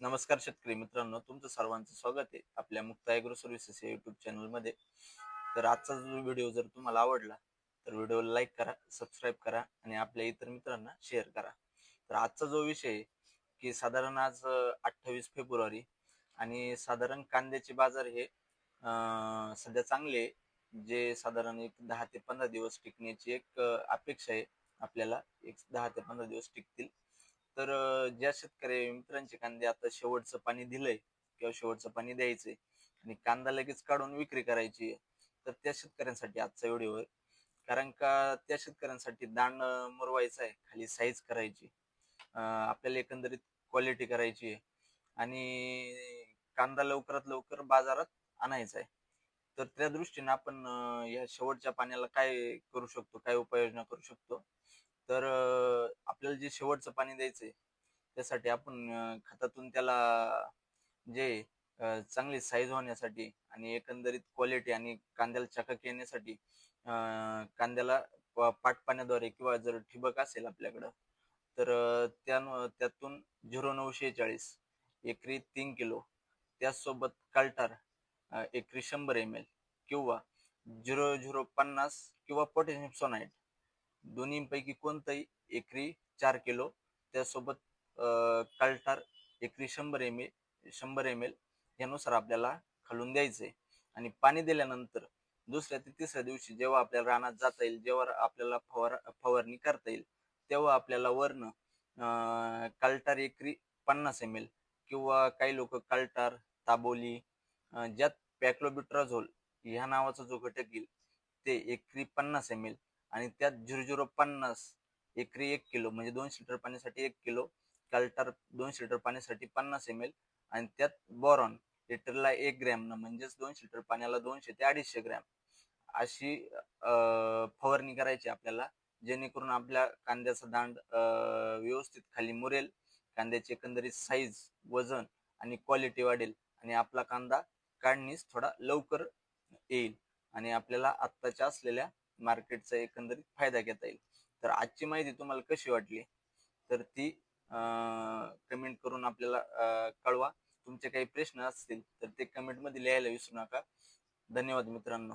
नमस्कार शेतकरी मित्रांनो तुमचं सर्वांचं स्वागत आहे आपल्या मुक्त ॲग्रो सर्व्हिसेस या युट्यूब चॅनलमध्ये तर आजचा जो व्हिडिओ जर तुम्हाला आवडला तर व्हिडिओला लाईक करा सबस्क्राईब करा आणि आपल्या इतर मित्रांना शेअर करा. तर आजचा जो विषय आहे की साधारण आज अठ्ठावीस फेब्रुवारी आणि साधारण कांद्याचे बाजार हे सध्या चांगले आहे. जे साधारण एक दहा ते पंधरा दिवस टिकण्याची एक अपेक्षा आहे आपल्याला एक दहा ते पंधरा दिवस टिकतील. तर ज्या शेतकरी मित्रांचे कांदे आता शेवटचं पाणी दिलंय किंवा शेवटचं पाणी द्यायचंय आणि कांदा लगेच काढून विक्री करायची तर त्या शेतकऱ्यांसाठी आजचा व्हिडिओ आहे. कारण का त्या शेतकऱ्यांसाठी दांड मुरवायचं आहे खाली साईज करायची आपल्याला एकंदरीत क्वालिटी करायची आहे आणि कांदा लवकरात लवकर बाजारात आणायचा आहे. तर त्या दृष्टीने आपण या शेवटच्या पाण्याला काय करू शकतो काय उपाययोजना करू शकतो? तर आपल्याला जे शेवटचं पाणी द्यायचंय त्यासाठी आपण खतातून त्याला जे चांगली साईज होण्यासाठी आणि एकंदरीत क्वालिटी आणि कांद्याला चकाकी येण्यासाठी कांद्याला पाट पाण्याद्वारे किंवा जर ठिबक असेल आपल्याकडं तर त्या त्यातून झिरो नऊशे चाळीस एकरी तीन किलो त्याचसोबत काल्टार एकरी शंभर एम एल किंवा झिरो झिरो पन्नास किंवा पोटॅशियम सोनाईट दोन्हीपैकी कोणतंही एकरी चार किलो त्यासोबत कालटार एकरी शंभर एम एल शंभर एम एल यानुसार आपल्याला खालून द्यायचंय. आणि पाणी दिल्यानंतर दुसऱ्या ते तिसऱ्या दिवशी जेव्हा आपल्याला रानात जाता येईल जेव्हा आपल्याला फवार फवारणी करता येईल तेव्हा आपल्याला वर्ण कालटार एकरी पन्नास एम एल किंवा काही लोक कालटार ताबोली ज्यात पॅक्लोबिट्राझोल ह्या नावाचा जो घटक येईल ते एकरी पन्नास एम एल आणि त्यात झिरो झिरो पन्नास एकरी एक किलो म्हणजे दोनशे लिटर पाण्यासाठी एक किलो काल्टार दोनशे लिटर पाण्यासाठी पन्नास एम एल आणि त्यात बोरॉन लिटरला एक ग्रॅम म्हणजेच दोनशे लिटर पाण्याला दोनशे ते अडीचशे ग्रॅम अशी फवारणी करायची आपल्याला जेणेकरून आपल्या कांद्याचा दांड व्यवस्थित खाली मुरेल कांद्याची एकंदरीत साईज वजन आणि क्वालिटी वाढेल आणि आपला कांदा काढणीस थोडा लवकर येईल आणि आपल्याला आत्ताच्या असलेल्या मार्केटचा एकंदरीत फायदा घेता येईल. तर आजची माहिती तुम्हाला कशी वाटली? तर ती कमेंट करून आपल्याला कळवा. तुमचे काही प्रश्न असतील तर ते कमेंटमध्ये लिहायला विसरू नका. धन्यवाद मित्रांनो.